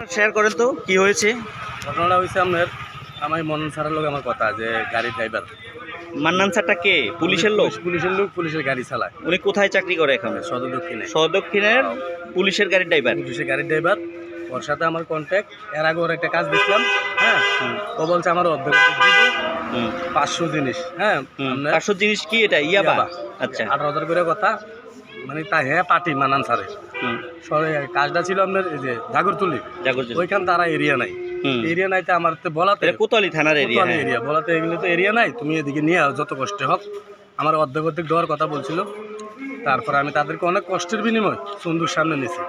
Share করেন তো কি হয়েছে? ঘটনাটা হয়েছে আপনার আমার মনন সারার লোক আমার কথা যে গাড়ির ড্রাইভার মান্নান স্যারটা কে? পুলিশের লোক? পুলিশের লোক পুলিশের গাড়ি চালায়। উনি কোথায় চাকরি করে এখন? সদর দক্ষিণে সদক্ষিণের পুলিশের গাড়ির ড্রাইভার পুলিশের গাড়ির ড্রাইভার ওর সাথে আমার কন্ট্যাক্ট এর আগে ওর একটা কাজ দেখলাম হ্যাঁ? ও বলছে আমার অর্ধেক পাঁচশো জিনিস হ্যাঁ? পাঁচশো জিনিস কি এটা? ইয়াবা? ইয়াবা। আচ্ছা। আঠারো হাজার করে কথা। মানে তা হ্যাঁ পার্টি মানান সারে কাজটা ছিল আপনার এই যে জাগরতুলি। ওইখান তারা এরিয়া নাই। এরিয়া নাইতে আমার তো বলাতে এটা কোতোয়ালি থানার এরিয়া হ্যাঁ। এরিয়া বলাতে এগুলো তো এরিয়া নাই। তুমি এদিকে নিয়ে আও যত কষ্টে হোক। আমার অর্ধেক অর্ধেক দেওয়ার কথা বলছিল। তারপরে আমি তাদেরকে অনেক কষ্টের বিনিময় সন্দুর সামনে নিছি।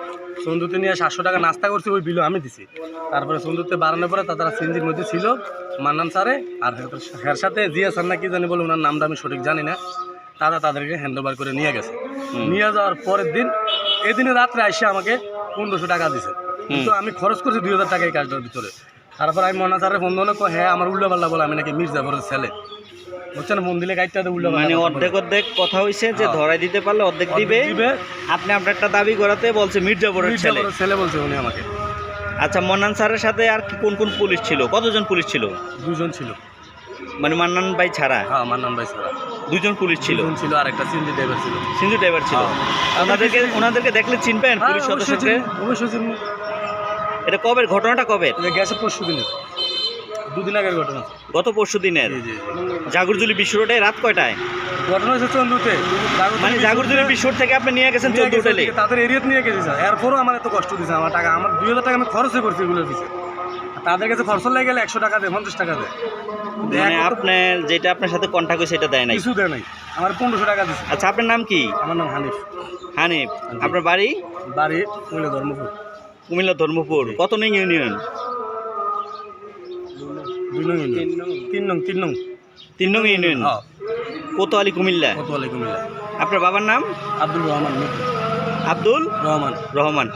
সন্দুতে নিয়ে সাতশো টাকা নাস্তা করছি ওই বিলও আমি দিছি। তারপরে সন্ধুতে বাড়ানোর পরে তারা সিনজির মধ্যে ছিল মান্নান স্যারে আর এর সাথে জিয়া স্যার না কি জানি বলে ওনার নামটা আমি সঠিক জানি না। তারা তাদেরকে হ্যান্ড ওভার করে নিয়ে গেছে। নিয়ে যাওয়ার পরের দিন এদিনে রাত্রে এসে আমাকে পনেরোশো টাকা দিছে। কিন্তু আমি খরচ করছি দুই হাজার টাকা এই কাজটার ভিতরে। তারপর আমি মনা স্যারের ফোন ধরে হ্যাঁ আমার উল্টো পাল্লা বলে আমি নাকি মির্জাফরের ছেলে। বুঝছেন ফোন দিলে গাইডটাতে উল্টো মানে অর্ধেক অর্ধেক কথা হইছে যে হ্যাঁ। ধরাই দিতে পারলে অর্ধেক দিবে। আপনি আপনার একটা দাবি করাতে বলছে মির্জাপুরের ছেলে। ছেলে বলছে উনি আমাকে। আচ্ছা মনান স্যারের সাথে আর কি কোন কোন পুলিশ ছিল? কতজন পুলিশ ছিল? দুজন ছিল। মানে মান্নান ভাই ছাড়া? হ্যাঁ নাম ভাই সারা দুজন পুলিশ ছিল? দুজন ছিল আর একটা সিন্দি ড্রাইভার ছিল। সিন্ধু ড্রাইভার ছিল? হ্যাঁ। ওনাদেরকে ওনাদেরকে দেখলে চিনবেন হ্যাঁ, পুলিশ সদস্যকে? অবশ্যই চিনি। এটা কবের ঘটনাটা কবে? এটা গেছে পরশু দিনে দুদিন আগের ঘটনা। গত পরশু দিনের। জাগরজুলি বিশ্ব রোডে রাত কয়টায়? ঘটনা হয়েছে চন্দুতে মানে জাগরজুলি বিশ্ব থেকে আপনি নিয়ে গেছেন গেছে হোটেলে তাদের এরিয়াতে নিয়ে গেছে স্যার। এরপরও আমার এত কষ্ট দিচ্ছে আমার টাকা আমার দুই হাজার টাকা আমি খরচই করছি এগুলোর পিছিয়ে তাদের কাছে খরচ লেগে গেলে একশো টাকা দেয় পঞ্চাশ টাকা দেয়। মানে আপনার যেটা আপনার সাথে কন্ট্যাক্ট হয়েছে সেটা দেয় নাই? কিছু দেয় নাই। আমার পনেরোশো টাকা দিচ্ছে আচ্ছা আপনার নাম কি? আমার নাম হানিফ। হানিফ। আপনার বাড়ি? বাড়ি মহিলা ধর্মপুর। কুমিল্লা ধর্মপুর। কত নং ইউনিয়ন। তিন নং। তিন নং তিন নং। ইউনিয়ন? হ্যাঁ। কোতোয়ালি কুমিল্লা? কত আলাইকুম আপনার বাবার নাম? আব্দুল রহমান আব্দুল রহমান। রহমান।